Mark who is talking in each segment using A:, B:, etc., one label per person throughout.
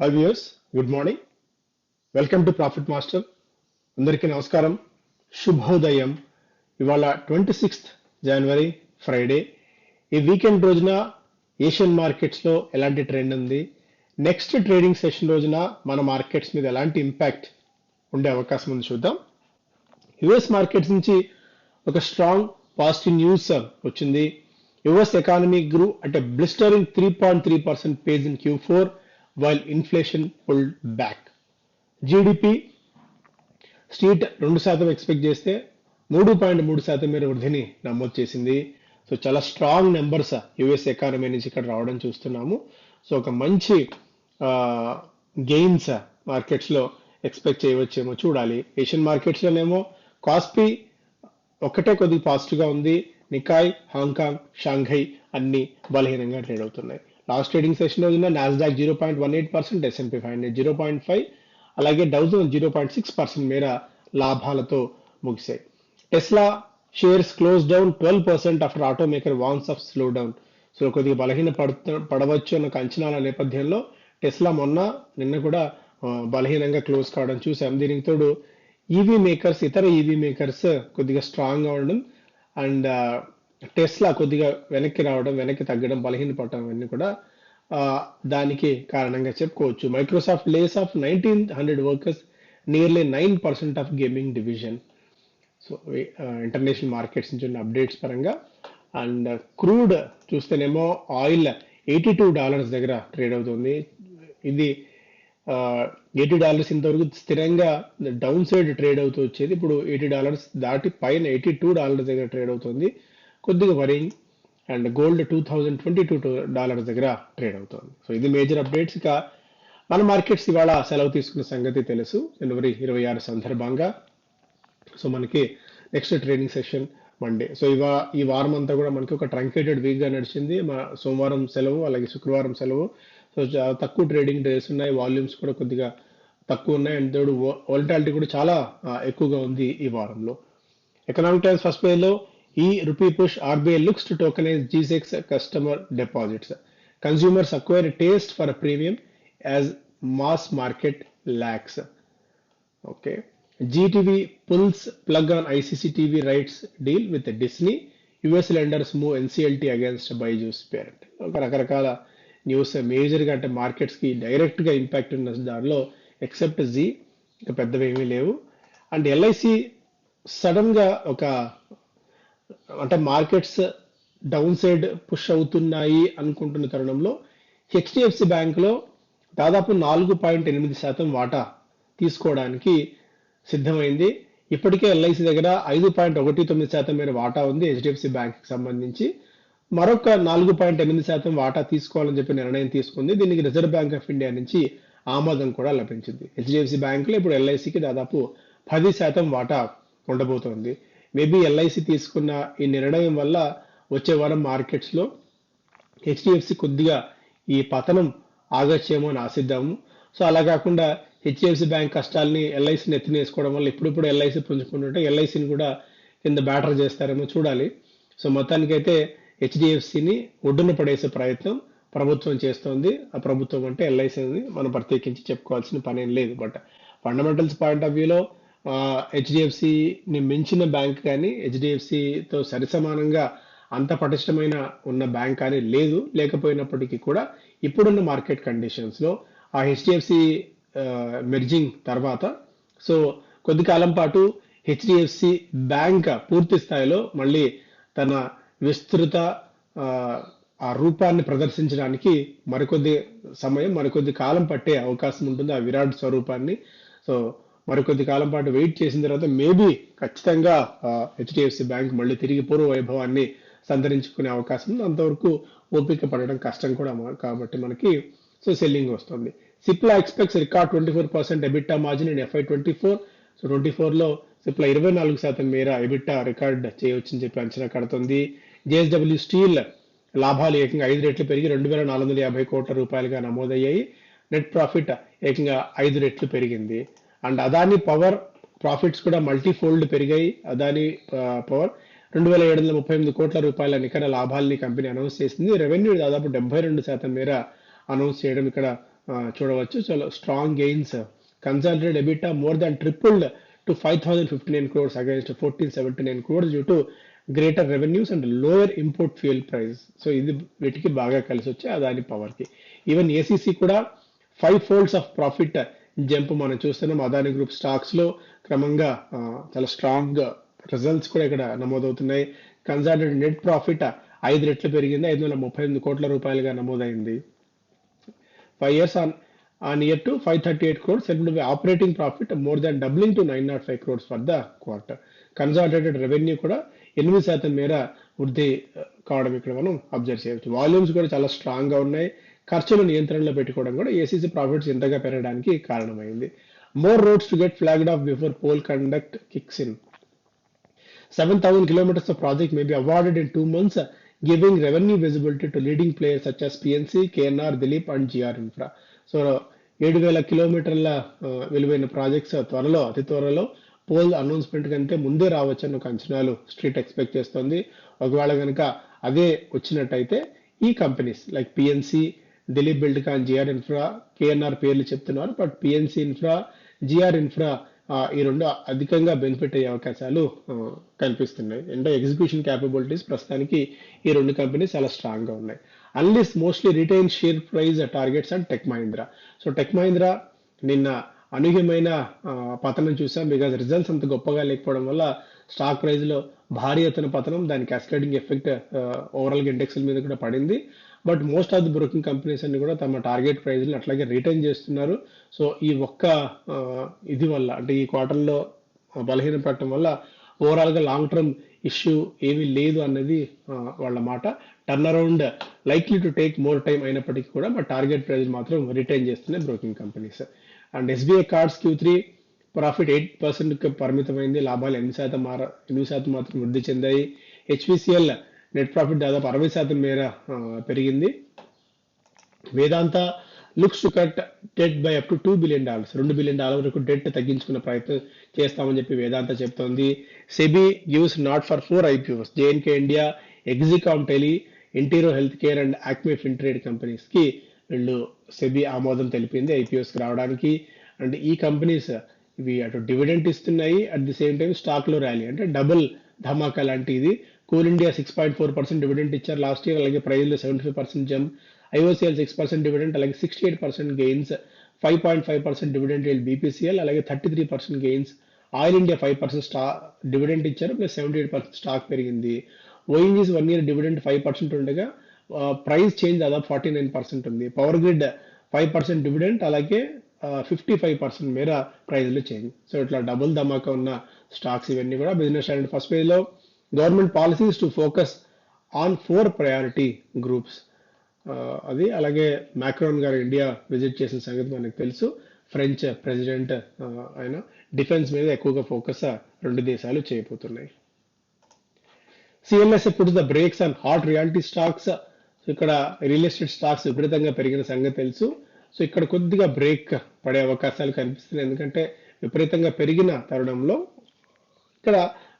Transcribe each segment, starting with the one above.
A: Hi viewers good morning welcome to profit master అందరికీ నమస్కారం. శుభోదయం. ఇవాళ ట్వంటీ సిక్స్త్ జనవరి ఫ్రైడే ఈ వీకెండ్ రోజున ఏషియన్ మార్కెట్స్లో ఎలాంటి ట్రెండ్ ఉంది? నెక్స్ట్ ట్రేడింగ్ సెషన్ రోజున మన మార్కెట్స్ మీద ఎలాంటి ఇంపాక్ట్ ఉండే అవకాశం ఉంది చూద్దాం. యుఎస్ మార్కెట్స్ నుంచి ఒక స్ట్రాంగ్ పాజిటివ్ న్యూస్ వచ్చింది. యుఎస్ ఎకానమీ గ్రూ అంటే blistering three point three percent pace in Q four while inflation pulled back GDP street రెండు శాతం ఎక్స్పెక్ట్ చేస్తే మూడు పాయింట్ మూడు శాతం మేర వృద్ధిని నమోదు చేసింది. సో చాలా స్ట్రాంగ్ నెంబర్స్ యుఎస్ ఎకానమీ నుంచి ఇక్కడ రావడం చూస్తున్నాము. సో ఒక మంచి గెయిన్స్ మార్కెట్స్లో ఎక్స్పెక్ట్ చేయవచ్చేమో చూడాలి. ఏషియన్ మార్కెట్స్లోనేమో కాస్పీ ఒక్కటే కొద్దిగా పాజిటివ్గా ఉంది. నికాయ్ హాంకాంగ్ షాంఘై అన్ని బలహీనంగా ట్రేడ్ అవుతున్నాయి. లాస్ట్ ట్రేడింగ్ సెషన్ రోజున Nasdaq zero point one eight percent S and P five hundred zero point five అలాగే Dow Jones zero point six percent మేర లాభాలతో ముగిశాయి. Tesla shares close down twelve percent after automaker warns of slowdown so కొద్దిగా బలహీన పడుతు పడవచ్చు అన్న అంచనాల నేపథ్యంలో టెస్లా మొన్న నిన్న కూడా బలహీనంగా క్లోజ్ కావడం చూసాం దీనికి తోడు ఈవీ మేకర్స్ ఇతర ఈవీ మేకర్స్ కొద్దిగా స్ట్రాంగ్ అవ్వడం ఉండడం. అండ్ టెస్లా కొద్దిగా వెనక్కి రావడం వెనక్కి తగ్గడం బలహీన పడటం కూడా దానికి కారణంగా చెప్పుకోవచ్చు. Microsoft lays off nineteen hundred workers nearly nine percent of gaming division so international markets నుంచి ఉన్న అప్డేట్స్ పరంగా అండ్ క్రూడ్ uh, చూస్తేనేమో ఆయిల్ ఎయిటీ టూ డాలర్స్ దగ్గర ట్రేడ్ అవుతుంది. ఇది ఎయిటీ డాలర్స్ ఇంతవరకు స్థిరంగా డౌన్ సైడ్ ట్రేడ్ అవుతూ వచ్చేది. ఇప్పుడు ఎయిటీ డాలర్స్ దాటి పైన ఎయిటీ టూ డాలర్స్ దగ్గర ట్రేడ్ అవుతుంది. కొద్దిగా worrying and gold two thousand twenty two dollars దగ్గర ట్రేడ్ అవుతుంది. సో ఇది మేజర్ అప్డేట్స్. ఇక మన మార్కెట్స్ ఇవాళ సెలవు తీసుకున్న సంగతి తెలుసు. జనవరి ఇరవై ఆరు సందర్భంగా. సో మనకి next trading session Monday. So ఇవా ఈ వారం అంతా కూడా మనకి ఒక ట్రంకేటెడ్ వీక్గా నడిచింది. మా సోమవారం సెలవు అలాగే శుక్రవారం సెలవు. సో చాలా తక్కువ ట్రేడింగ్ డేస్ ఉన్నాయి. వాల్యూమ్స్ కూడా కొద్దిగా తక్కువ ఉన్నాయి. అండ్ తోడు వాలిటాలిటీ కూడా చాలా ఎక్కువగా ఉంది ఈ వారంలో. ఎకనామిక్ టైమ్స్ ఫస్ట్ ఈ rupee push RBI looks to tokenise G secs customer deposits consumers acquire taste for premium as mass market lacks okay GTV pulls plug on ICC TV rights deal with Disney. US lenders move NCLT against Byju's parent. ఒక రకరకాల news మేజర్గా అంటే మార్కెట్స్కి డైరెక్ట్గా impact ఉన్న దానిలో except G ఇంకా పెద్దవి ఏమీ లేవు అండ్ ఎల్ఐసి సడన్గా ఒక అంటే మార్కెట్స్ డౌన్ సైడ్ పుష్ అవుతున్నాయి అనుకుంటున్న తరుణంలో హెచ్డిఎఫ్సి బ్యాంక్లో దాదాపు నాలుగు పాయింట్ ఎనిమిది శాతం వాటా తీసుకోవడానికి సిద్ధమైంది. ఇప్పటికే ఎల్ఐసి దగ్గర ఐదు పాయింట్ ఒకటి తొమ్మిది శాతం మేర వాటా ఉంది హెచ్డిఎఫ్సి బ్యాంక్కి సంబంధించి. మరొక నాలుగు పాయింట్ ఎనిమిది శాతం వాటా తీసుకోవాలని చెప్పి నిర్ణయం తీసుకుంది. దీనికి రిజర్వ్ బ్యాంక్ ఆఫ్ ఇండియా నుంచి ఆమోదం కూడా లభించింది. హెచ్డిఎఫ్సి బ్యాంకులో ఇప్పుడు ఎల్ఐసికి దాదాపు పది శాతం వాటా ఉండబోతోంది. మేబీ ఎల్ఐసి తీసుకున్న ఈ నిర్ణయం వల్ల వచ్చే వారం మార్కెట్స్లో హెచ్డిఎఫ్సి కొద్దిగా ఈ పతనం ఆగచ్చేమో అని ఆశిద్దాము. సో అలా కాకుండా హెచ్డిఎఫ్సి బ్యాంక్ కష్టాలని ఎల్ఐసిని ఎత్తినేసుకోవడం వల్ల ఇప్పుడిప్పుడు ఎల్ఐసి పుంజుకుంటుంటే ఎల్ఐసిని కూడా కింద బ్యాటర్ చేస్తారేమో చూడాలి. సో మొత్తానికైతే హెచ్డిఎఫ్సిని ఒడ్డున పడేసే ప్రయత్నం ప్రభుత్వం చేస్తోంది. ఆ ప్రభుత్వం అంటే ఎల్ఐసిని మనం ప్రత్యేకించి చెప్పుకోవాల్సిన పని ఏం లేదు బట్ ఫండమెంటల్స్ పాయింట్ ఆఫ్ వ్యూలో హెచ్డిఎఫ్సిని మించిన బ్యాంక్ కానీ హెచ్డిఎఫ్సితో సరిసమానంగా అంత పటిష్టమైన ఉన్న బ్యాంక్ కానీ లేదు. లేకపోయినప్పటికీ కూడా ఇప్పుడున్న మార్కెట్ కండిషన్స్లో ఆ హెచ్డిఎఫ్సి మెర్జింగ్ తర్వాత సో కొద్ది కాలం పాటు హెచ్డిఎఫ్సి బ్యాంక్ పూర్తి స్థాయిలో మళ్ళీ తన విస్తృత ఆ, ఆ రూపాన్ని ప్రదర్శించడానికి మరికొద్ది సమయం మరికొద్ది కాలం పట్టే అవకాశం ఉంటుంది ఆ విరాట్ స్వరూపాన్ని. సో మరికొద్ది కాలం పాటు వెయిట్ చేసిన తర్వాత మేబీ ఖచ్చితంగా హెచ్డిఎఫ్సి బ్యాంక్ మళ్ళీ తిరిగి పూర్వ వైభవాన్ని సంతరించుకునే అవకాశం అంతవరకు ఓపిక పడడం కష్టం కూడా కాబట్టి మనకి సో సెల్లింగ్ వస్తుంది. Cipla expects record twenty four percent EBITDA margin and FY twenty four. So twenty ఫోర్లో సిప్లా ఇరవై నాలుగు శాతం మేర ఎబిట్టా రికార్డ్ చేయవచ్చని చెప్పి అంచనా కడుతుంది. జేఎస్డబ్ల్యూ స్టీల్ లాభాలు ఏకంగా ఐదు రెట్లు పెరిగి రెండు వేల నాలుగు వందల యాభై కోట్ల రూపాయలుగా నమోదయ్యాయి. నెట్ ప్రాఫిట్ ఏకంగా ఐదు రెట్లు పెరిగింది. అండ్ అదాని పవర్ ప్రాఫిట్స్ కూడా మల్టీ ఫోల్డ్ పెరిగాయి. అదాని పవర్ రెండు వేల ఏడు వందల ముప్పై ఎనిమిది కోట్ల రూపాయల నికర లాభాలని కంపెనీ అనౌన్స్ చేసింది. రెవెన్యూ దాదాపు డెబ్బై రెండు శాతం మేర అనౌన్స్ చేయడం ఇక్కడ చూడవచ్చు. చాలా strong gains consolidated EBITDA more than tripled to five thousand fifty nine crores against fourteen seventy nine crores due to greater revenues and lower import fuel price so ఇది వీటికి బాగా కలిసి వచ్చే అదాని పవర్కి ఈవెన్ ఏసీసీ కూడా five folds of profit jump మనం చూస్తున్నాం. Adani group స్టాక్స్లో క్రమంగా చాలా స్ట్రాంగ్ రిజల్ట్స్ కూడా ఇక్కడ నమోదవుతున్నాయి. కన్సాలిడేటెడ్ నెట్ ప్రాఫిట్ ఐదు రెట్లు పెరిగింది. ఐదు వందల ముప్పై ఎనిమిది కోట్ల రూపాయలుగా నమోదైంది. Five years on on year to five thirty eight crores self operating profit more than doubling to nine nought five crores for the quarter consolidated revenue కూడా ఎనిమిది శాతం మేర వృద్ధి కావడం ఇక్కడ మనం అబ్జర్వ్ చేయవచ్చు. వాల్యూమ్స్ కూడా చాలా స్ట్రాంగ్గా ఉన్నాయి. ఖర్చులు నియంత్రణలో పెట్టుకోవడం కూడా ఏసీసీ ప్రాఫిట్స్ ఇంతగా పెరగడానికి కారణమైంది. More roads to get flagged off before poll conduct kicks in 7,000 kilometers of project may be awarded in two months, uh, giving revenue visibility to leading players such as PNC, KNR, Dilip, and GR so ఏడు వేల కిలోమీటర్ల విలువైన projects త్వరలో అతి త్వరలో pole announcement కంటే ముందే రావచ్చని ఒక అంచనాలు స్ట్రీట్ ఎక్స్పెక్ట్ చేస్తోంది. ఒకవేళ కనుక అదే వచ్చినట్టయితే ఈ companies like PNC Dilip Buildcon GR Infra KNR పేర్లు చెప్తున్నారు. But PNC Infra GR Infra ఈ రెండు అధికంగా బెనిఫిట్ అయ్యే అవకాశాలు కనిపిస్తున్నాయి. అంటే ఎగ్జిక్యూషన్ క్యాపబిలిటీస్ ప్రస్తుతానికి ఈ రెండు కంపెనీస్ చాలా స్ట్రాంగ్గా ఉన్నాయి. Analysts mostly retain share price targets and Tech Mahindra so Tech Mahindra నిన్న అనూహ్యమైన పతనం చూసాం. బికాజ్ రిజల్ట్స్ అంత గొప్పగా లేకపోవడం వల్ల స్టాక్ ప్రైజ్లో భారీ ఎత్తున పతనం దాని క్యాస్కేడింగ్ ఎఫెక్ట్ ఓవరాల్గా ఇండెక్స్ మీద కూడా పడింది. But most of the broking companies అన్ని కూడా తమ టార్గెట్ ప్రైజ్ని అట్లాగే రిటైన్ చేస్తున్నారు. సో ఈ ఒక్క ఇది వల్ల అంటే ఈ క్వార్టర్లో బలహీన పడటం వల్ల ఓవరాల్గా లాంగ్ టర్మ్ ఇష్యూ ఏమీ లేదు అన్నది వాళ్ళ మాట. Turnaround likely to take more time అయినప్పటికీ కూడా మా టార్గెట్ ప్రైస్ మాత్రం రిటైన్ చేస్తున్నాయి broking companies. And SBI Cards Q three profit eight percent పరిమితమైంది. లాభాలు ఎనిమిది శాతం మార ఎనిమిది శాతం మాత్రం వృద్ధి చెందాయి. హెచ్పిసిఎల్ నెట్ ప్రాఫిట్ దాదాపు అరవై శాతం మేర పెరిగింది. Vedanta looks to cut debt by up to two billion dollars. రెండు బిలియన్ డాలర్ వరకు డెట్ తగ్గించుకునే ప్రయత్నం చేస్తామని చెప్పి వేదాంత చెప్తోంది. SEBI gives nod for four IPOs. JNK India Exicom Tele Entero Healthcare and Acme Fintrade కంపెనీస్కి వీళ్ళు సెబీ ఆమోదం తెలిపింది ఐపీఓస్ రావడానికి. అండ్ ఈ కంపెనీస్ ఇవి అటు డివిడెంట్ ఇస్తున్నాయి. అట్ ది సేమ్ టైం స్టాక్లో ర్యాలీ. అంటే డబుల్ ధమాకా లాంటి ఇది Coal India six point four percent dividend ఇచ్చారు. లాస్ట్ ఇయర్ అలాగే ప్రైజ్లో seventy five percent jump IOCL six percent dividend అలాగే sixty eight percent gains five point five percent dividend BPCL అలాగే thirty three percent gains Oil India five percent స్టా dividend ఇచ్చారు plus seventy eight percent stock పెరిగింది ఓఎన్జీస్ one year dividend five percent ఉండగా price change దాదాపు forty nine percent ఉంది. Power Grid five percent dividend అలాగే fifty five percent మేర ప్రైజ్లో change so ఇట్లా డబుల్ ధమాకా ఉన్న స్టాక్స్ ఇవన్నీ కూడా బిజినెస్ స్టాండర్డ్ ఫస్ట్ పేజ్లో government policies to focus on four priority groups. అది అలాగే మ్యాక్రోన్ గారు ఇండియా విజిట్ చేసిన సంగతి మనకు తెలుసు. ఫ్రెంచ్ ప్రెసిడెంట్ ఆయన డిఫెన్స్ మీద ఎక్కువగా ఫోకస్ రెండు దేశాలు చేయబోతున్నాయి. CLSA put the brakes and hot realty stocks ఇక్కడ రియల్ ఎస్టేట్ స్టాక్స్ విపరీతంగా పెరిగిన సంగతి తెలుసు. సో ఇక్కడ కొద్దిగా బ్రేక్ పడే అవకాశాలు కనిపిస్తున్నాయి. ఎందుకంటే విపరీతంగా పెరిగిన తరుణంలో ఇక్కడ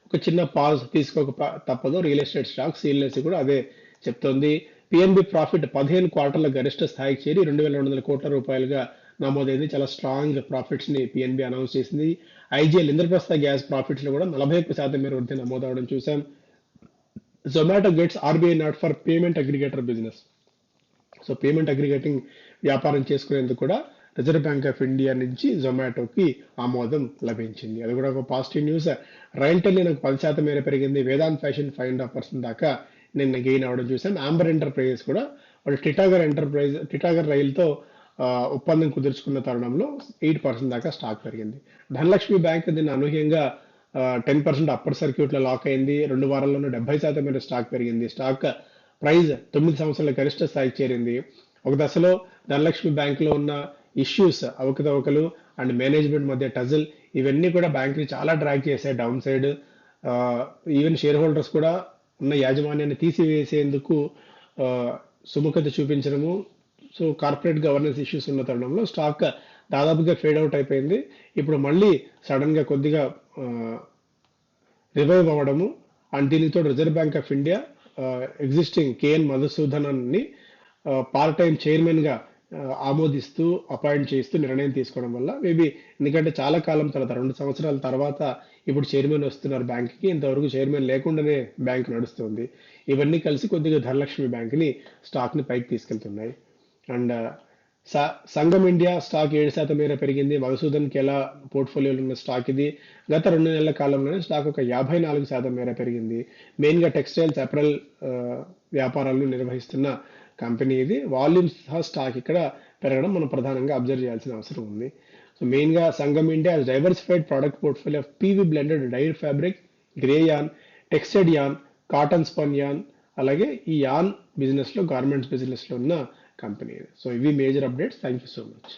A: ఒక చిన్న పాజ్ తీసుకోక తప్పదు. రియల్ ఎస్టేట్ స్టాక్స్ సిఎల్ఎస్ కూడా అదే చెప్తోంది. పిఎన్బి ప్రాఫిట్ పదిహేను క్వార్టర్ల గరిష్ట స్థాయికి చేరి రెండు వేల రెండు వందల కోట్ల రూపాయలుగా నమోదైంది. చాలా స్ట్రాంగ్ ప్రాఫిట్స్ని పిఎన్బి అనౌన్స్ చేసింది. ఐజీఎల్ ఇంద్రప్రస్థ గ్యాస్ ప్రాఫిట్స్లో కూడా నలభై ఒక్క శాతం మేర వృద్ధి నమోదవడం చూసాం Zomato gets RBI nod for payment aggregator business so payment aggregating వ్యాపారం చేసుకునేందుకు కూడా రిజర్వ్ బ్యాంక్ ఆఫ్ ఇండియా నుంచి జొమాటోకి ఆమోదం లభించింది. అది కూడా ఒక పాజిటివ్ న్యూస్. రైల్టెల్ నాకు పది శాతం మేర పెరిగింది. Vedant Fashion five and half percent దాకా నిన్న గెయిన్ అవడం చూసాం ఆంబర్ ఎంటర్ప్రైజెస్ కూడా వాళ్ళు టిటాగర్ ఎంటర్ప్రైజ్ టిటాగర్ రైల్తో ఒప్పందం కుదుర్చుకున్న తరుణంలో ఎయిట్ పర్సెంట్ దాకా స్టాక్ పెరిగింది. ధనలక్ష్మి బ్యాంక్ దీన్ని అనూహ్యంగా టెన్ పర్సెంట్ అప్పర్ సర్క్యూట్లో లాక్ అయింది. రెండు వారాల్లోనే డెబ్బై శాతం మేర స్టాక్ పెరిగింది. స్టాక్ ప్రైస్ తొమ్మిది సంవత్సరాల గరిష్ట స్థాయికి చేరింది. ఒక దశలో ధనలక్ష్మి బ్యాంక్లో ఉన్న ఇష్యూస్ అవకతవకలు అండ్ మేనేజ్మెంట్ మధ్య టజల్ ఇవన్నీ కూడా బ్యాంక్ని చాలా డ్రాగ్ చేశాయి down side even share holders కూడా ఉన్న యాజమాన్యాన్ని తీసివేసేందుకు సుముఖత చూపించడము సో కార్పొరేట్ గవర్నెన్స్ ఇష్యూస్ ఉన్న తరుణంలో స్టాక్ దాదాపుగా ఫేడ్ అవుట్ అయిపోయింది ఇప్పుడు మళ్ళీ సడన్గా కొద్దిగా రివైవ్ అవ్వడము అండ్ దీనితో Reserve Bank of India existing K N మధుసూదనన్ని part time చైర్మన్గా ఆమోదిస్తూ అపాయింట్ చేస్తూ నిర్ణయం తీసుకోవడం వల్ల మేబీ ఎందుకంటే చాలా కాలం తర్వాత రెండు సంవత్సరాల తర్వాత ఇప్పుడు చైర్మన్ వస్తున్నారు బ్యాంక్కి ఇంతవరకు చైర్మన్ లేకుండానే బ్యాంక్ నడుస్తుంది. ఇవన్నీ కలిసి కొద్దిగా ధనలక్ష్మి బ్యాంక్ని స్టాక్ని పైకి తీసుకెళ్తున్నాయి. అండ్ స- సంఘం ఇండియా స్టాక్ ఏడు శాతం మేర పెరిగింది. మధుసూదన్ కెలా పోర్ట్ఫోలియోలో ఉన్న స్టాక్ ఇది. గత రెండు నెలల కాలంలోనే స్టాక్ ఒక యాభై నాలుగు శాతం మేర పెరిగింది. మెయిన్గా టెక్స్టైల్స్ అప్రల్ వ్యాపారాలను నిర్వహిస్తున్న కంపెనీ ఇది. వాల్యూమ్స్ సహా స్టాక్ ఇక్కడ పెరగడం మనం ప్రధానంగా అబ్జర్వ్ చేయాల్సిన అవసరం ఉంది. సో మెయిన్గా Sangam India diversified product portfolio of P V blended dyed fabric grey yarn textured yarn cotton spun yarn అలాగే ఈ యాన్ బిజినెస్లో గార్మెంట్స్ బిజినెస్లో ఉన్న కంపెనీ సో ఇవి major updates thank you so much